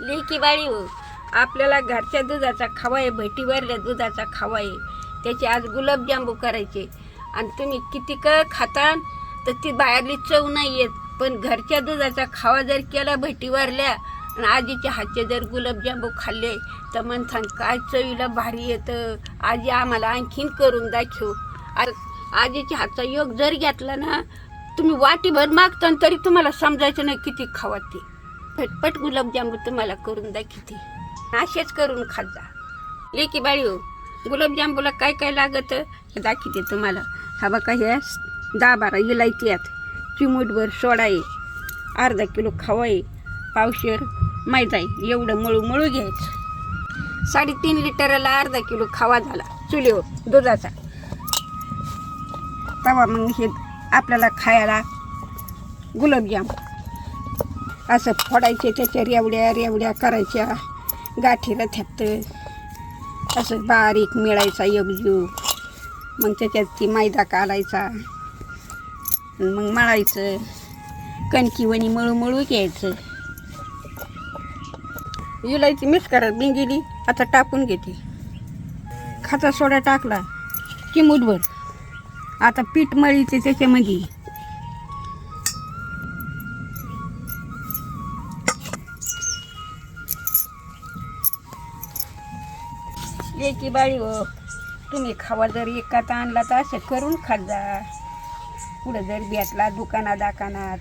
लेकी बाळी हो. आपल्याला घरच्या दुधाचा खावा आहे भटीवरल्या दुधाचा खावा त्याचे आज गुलाबजांबू करायचे. आणि तुम्ही किती क खाता तर ती बाहेरली चव नाही येत. पण घरच्या दुधाचा खावा जर केला भटीवरल्या आणि आजीच्या हातचे जर गुलाबजांबू खाल्ले तर म्हणसान काय चवीला भारी येतं. आजी आम्हाला आणखीन करून दाखव. आज आजीच्या हातचा योग जर घेतला ना तुम्ही वाटीभर मागता तरी तुम्हाला समजायचं नाही किती खावा ते. फटफट गुलाबजामुन तुम्हाला करून दाखवते. असेच करून खात जा. लेकी बाळी हो गुलाबजामुला काय काय लागत हे दाखवते तुम्हाला. हा बघा हे दहा बारा इलायची आहेत. चिमूटभर सोडा आहे. अर्धा किलो खावा आहे. पावशेर मैदा आहे. एवढं मळू मळू घ्यायचं. साडेतीन लिटरला अर्धा किलो खावा झाला. चुलीवर हो, दुधाचा. तवा मग हे आपल्याला खायला गुलाबजाम असं फोडायचे त्याच्या रेवड्या रेवड्या करायच्या. गाठीला थ्यात असं बारीक मिळायचा एकजीव मग त्याच्यात ती मैदा कालायचा. मग मळायचं. कणकीवणी मळू मळू घ्यायचं. इलायची मिक्स करत बिंगिली आता टाकून घेते. खाचा सोडा टाकला की मुठभर. आता पीठ मळीचे त्याच्यामध्ये. लेकी बाळी हो. तुम्ही खावा जर एकात आणला तर असं करून खात जा. पुढं जर भेटला दुकाना दाकानात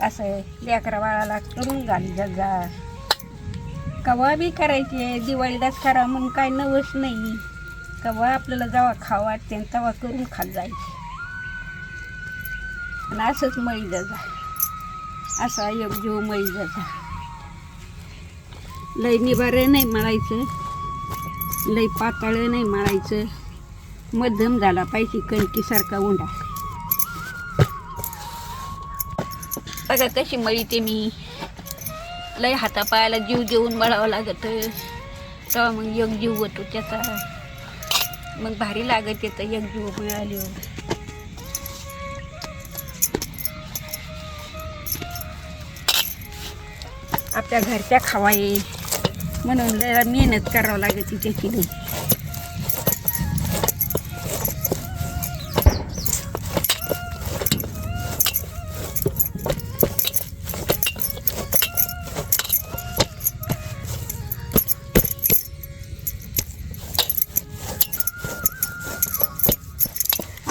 असं लेकरा बाळाला करून घाल जा. कवा बी करायचे दिवाळीलाच करा म्हणून काय नवस नाही. कवा आपल्याला जेव्हा खावा वाटते तेव्हा करून खात जायचे. आणि असंच मळी जा. असा एक जीव मळी जा. लय निबार नाही मळायचं लय पातळ नाही मारायचं मध्यम झाला पाहिजे कणकीसारखा उंडा. बघा कशी मळीते मी. लय हातापायाला जीव देऊन मळावं लागत. तेव्हा मग एक जीव होतो त्याचा. मग भारी लागत येतं एक जीव मिळाल्यावर. आपल्या घरच्या खावाये. म्हणून जरा मेहनत करावं लागेल तिथे किलो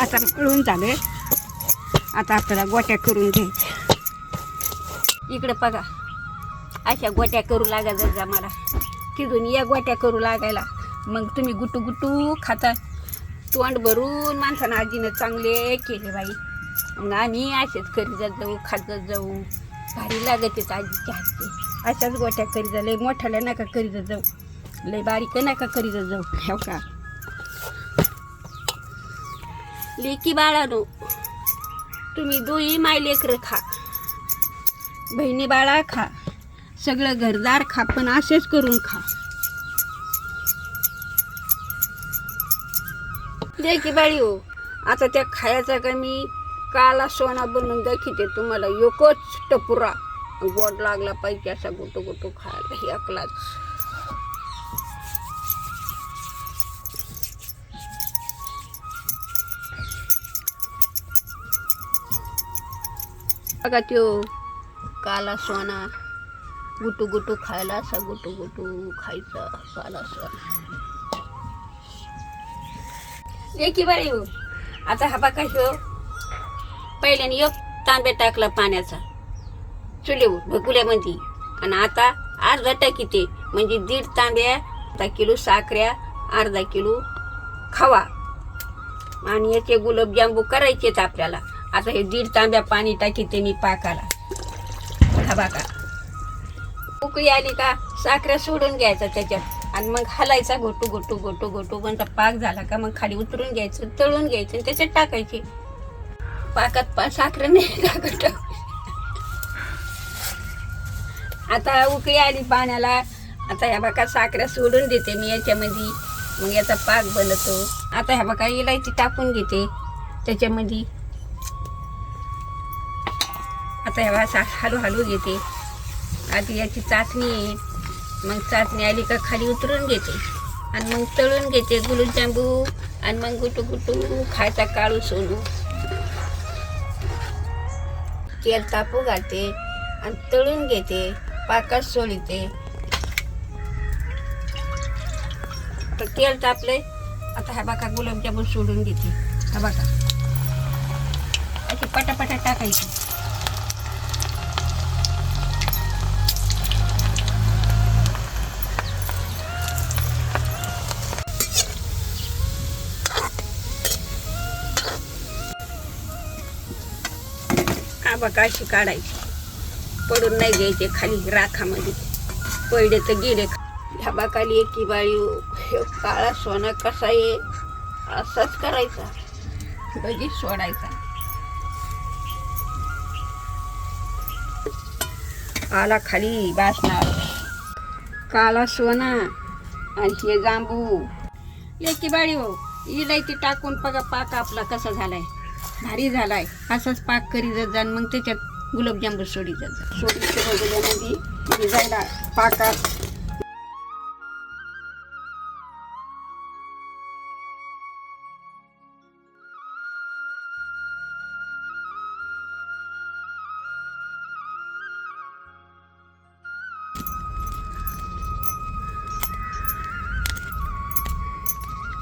आता कळून झालं आता आपल्याला गोट्या करून घ्यायच्या. इकडे बघा. अशा गोट्या करू लागायचं जा मला तिथून या गोट्या करू लागायला. मग तुम्ही गुटू गुटू खाता. तोंड भरून माणसानं आजीनं चांगले केले बाई. मग आम्ही असेच करी जात जाऊ खात जात जाऊ. भारी लागत आजीच्या हातचे. अशाच गोट्या करी जा. लय मोठ्याला नका करीत जाऊ. लय बारीक नका करीत जाऊ. हो का? लेकी बाळानो तुम्ही दोही माय लेकरं खा. बहिणी बाळा खा. सगळं घरदार खा पण असेच करून खा. दे की बाळी हो. आता त्या खायचा का मी? काला सोना बनवून दाखिते तुम्हाला. योकोच टपुरा. गोड लागला पाहिजे असा गोटो गोटो खायला. हे अकलाच. बघा त्यो काला सोना. गुटू गुटू खायला असा गुटू गुटू खायचा पाला सोना लेकी बाई हो आता हा बाका हो पहिल्याने एक तांब्या टाकला पाण्याचा. चुलीवर भकुल्यामध्ये आणि आता अर्धा टाकी ते. म्हणजे दीड तांब्या अर्धा किलो साखऱ्या अर्धा किलो खवा. आणि याचे गुलाबजांबू करायचेच आपल्याला. आता हे दीड तांब्या पाणी टाकी ते मी पाकाला. हा बाका उकळी आली का साखऱ्या सोडून घ्यायचा त्याच्यात. आणि मग हलायचा गोटू गोटू गोटू गोटू कोणता पाक झाला का मग खाली उतरून घ्यायचं तळून घ्यायचं आणि त्याच्यात टाकायचे. पाकात पा साखर नाही टाकत आता उकळी आली पाण्याला. आता ह्या बघा साखऱ्या सोडून देते मी याच्यामध्ये. मग याचा पाक बनतो. आता ह्या बघा इलायची टाकून घेते त्याच्यामध्ये. आता ह्या सा हळूहळू घेते. आधी याची चाचणी आहे. मग चाचणी आली का खाली उतरून घेते. आणि मग तळून घेते गुलाबजांबू आणि मग गुटू गुटू खायचा काळू सोनू. तेल तापू घालते आणि तळून घेते. पाकात सोडते तर तेल तापले आता हा बाका गुलाबजामून सोडून घेते. हा बाका अशी पटापटा टाकायची. बघा अशी काढायची. पडून नाही घ्यायचे खाली राखामध्ये. पडले तर गेले. ह्या बाकाली एकी बाळी काळा सोना कसा आहे? असाच करायचा. भजी सोडायचा. आला खाली बासणार काला सोना आणि हे जांबू एकी बाळी हो. इलायची टाकून बघा पाक आपला कसा झालाय. भारी झालाय. असाच पाक करी जात जा मग त्याच्यात गुलाबजामुन सोडी जात जा सोडीच्या बघण्यामध्ये भिजायला पाकात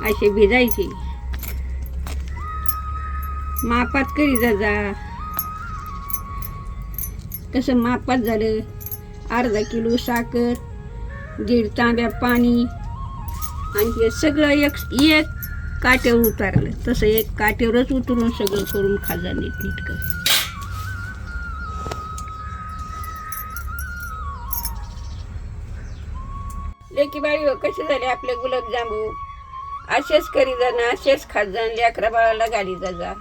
असे भिजायचे. मापात करी जा कसं मापात झालं. अर्धा किलो साखर दीड तांब्या पाणी आणि हे सगळं एक एक काट्यावर उतारलं तसं एक काट्यावरच उतरून सगळं करून खाजा नीट नीटकं लेकी बाळी हो कसे झाले आपले गुलाबजांबू? असेच करी जाणं असेच खात जा लेकरा बाळाला गाडी जा जा